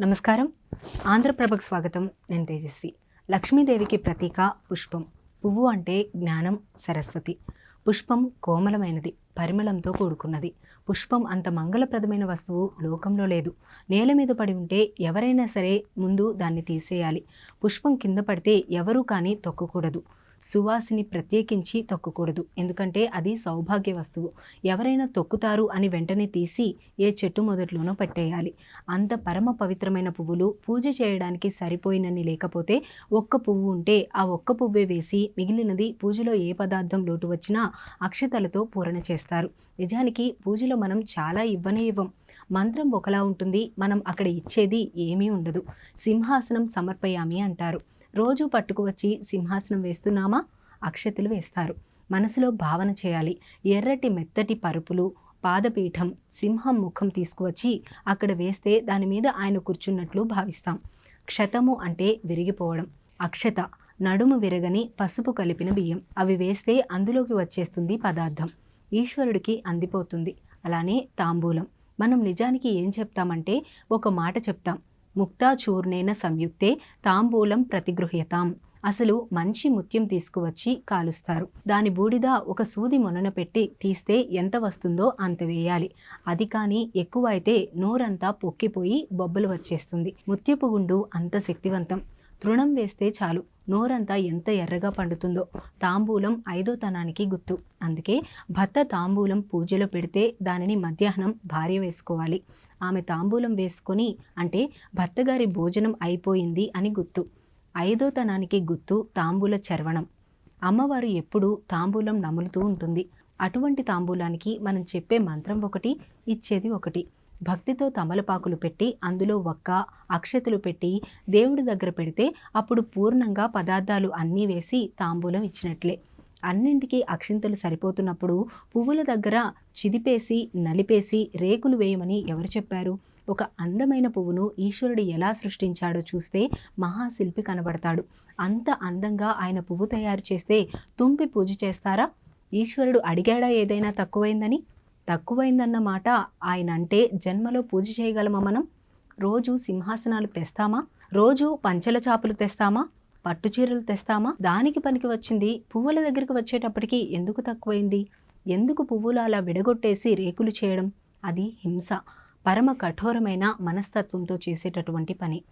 నమస్కారం. ఆంధ్రప్రభకు స్వాగతం. నేను తేజస్వి. లక్ష్మీదేవికి ప్రతీక పుష్పం. పువ్వు అంటే జ్ఞానం సరస్వతి. పుష్పం కోమలమైనది పరిమళంతో కూడుకున్నది. పుష్పం అంత మంగళప్రదమైన వస్తువు లోకంలో లేదు. నేల మీద పడి ఉంటే ఎవరైనా సరే ముందు దాన్ని తీసేయాలి. పుష్పం కింద పడితే ఎవరూ కానీ తొక్కకూడదు. సువాసిని ప్రత్యేకించి తొక్కకూడదు. ఎందుకంటే అది సౌభాగ్య వస్తువు. ఎవరైనా తొక్కుతారు అని వెంటనే తీసి ఏ చెట్టు మొదట్లోనో పెట్టేయాలి. అంత పరమ పవిత్రమైన పువ్వులు పూజ చేయడానికి సరిపోయినన్ని లేకపోతే ఒక్క పువ్వు ఉంటే ఆ ఒక్క పువ్వే వేసి మిగిలినది పూజలో ఏ పదార్థం లోటు వచ్చినా అక్షతలతో పూరణ చేస్తారు. నిజానికి పూజలో మనం చాలా ఇవ్వనే ఇవ్వం. మంత్రం ఒకలా ఉంటుంది. మనం అక్కడ ఇచ్చేది ఏమీ ఉండదు. సింహాసనం సమర్పయామి అంటారు. రోజు పట్టుకువచ్చి సింహాసనం వేస్తున్నామా? అక్షతలు వేస్తారు. మనసులో భావన చేయాలి. ఎర్రటి మెత్తటి పరుపులు పాదపీఠం సింహం ముఖం తీసుకువచ్చి అక్కడ వేస్తే దాని మీద ఆయన కూర్చున్నట్లు భావిస్తాం. క్షతము అంటే విరిగిపోవడం. అక్షత నడుము విరగని పసుపు కలిపిన బియ్యం. అవి వేస్తే అందులోకి వచ్చేస్తుంది పదార్థం. ఈశ్వరుడికి అందిపోతుంది. అలానే తాంబూలం. మనం నిజానికి ఏం చెప్తామంటే ఒక మాట చెప్తాం. ముక్తాచూర్ణేన సంయుక్తే తాంబూలం ప్రతిగృహ్యతాం. అసలు మంచి ముత్యం తీసుకువచ్చి కాలుస్తారు. దాని బూడిద ఒక సూది మొనన పెట్టి తీస్తే ఎంత వస్తుందో అంత వేయాలి. అది కానీ ఎక్కువ అయితే నోరంతా పొక్కిపోయి బొబ్బలు వచ్చేస్తుంది. ముత్యపు గుండు అంత శక్తివంతం. తృణం వేస్తే చాలు. నోరంతా ఎంత ఎర్రగా పండుతుందో. తాంబూలం ఐదో తనానికి గుర్తు. అందుకే భర్త తాంబూలం పూజలో పెడితే దానిని మధ్యాహ్నం భార్య వేసుకోవాలి. ఆమె తాంబూలం వేసుకొని అంటే భర్తగారి భోజనం అయిపోయింది అని గుర్తు. ఐదో తనానికి గుర్తు తాంబూల చర్వణం. అమ్మవారు ఎప్పుడూ తాంబూలం నములుతూ ఉంటుంది. అటువంటి తాంబూలానికి మనం చెప్పే మంత్రం ఒకటి ఇచ్చేది ఒకటి. భక్తితో తమలపాకులు పెట్టి అందులో ఒక్క అక్షతలు పెట్టి దేవుడి దగ్గర పెడితే అప్పుడు పూర్ణంగా పదార్థాలు అన్నీ వేసి తాంబూలం ఇచ్చినట్లే. అన్నింటికీ అక్షింతలు సరిపోతున్నప్పుడు పువ్వుల దగ్గర చిదిపేసి నలిపేసి రేకులు వేయమని ఎవరు చెప్పారు? ఒక అందమైన పువ్వును ఈశ్వరుడు ఎలా సృష్టించాడో చూస్తే మహాశిల్పి కనబడతాడు. అంత అందంగా ఆయన పువ్వు తయారు చేస్తే తుంపి పూజ చేస్తారా? ఈశ్వరుడు అడిగాడా ఏదైనా తక్కువైందని? తక్కువైందన్న మాట ఆయన అంటే జన్మలో పూజ చేయగలమా మనం? రోజు సింహాసనాలు తెస్తామా? రోజు పంచల చాపలు తెస్తామా? పట్టు చీరలు తెస్తామా? దానికి పనికి వచ్చింది పువ్వుల దగ్గరికి వచ్చేటప్పటికి ఎందుకు తక్కువైంది? ఎందుకు పువ్వులు అలా విడగొట్టేసి రేకులు చేయడం? అది హింస పరమ కఠోరమైన మనస్తత్వంతో చేసేటటువంటి పని.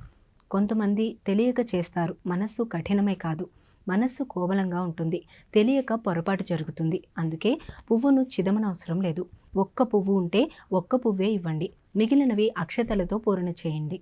కొంతమంది తెలియక చేస్తారు. మనస్సు కఠినమే కాదు. మనస్సు కోమలంగా ఉంటుంది. తెలియక పొరపాటు జరుగుతుంది. అందుకే పువ్వును చిదమనవసరం లేదు. ఒక్క పువ్వు ఉంటే ఒక్క పువ్వే ఇవ్వండి. మిగిలినవి అక్షతలతో పూరణ చేయండి.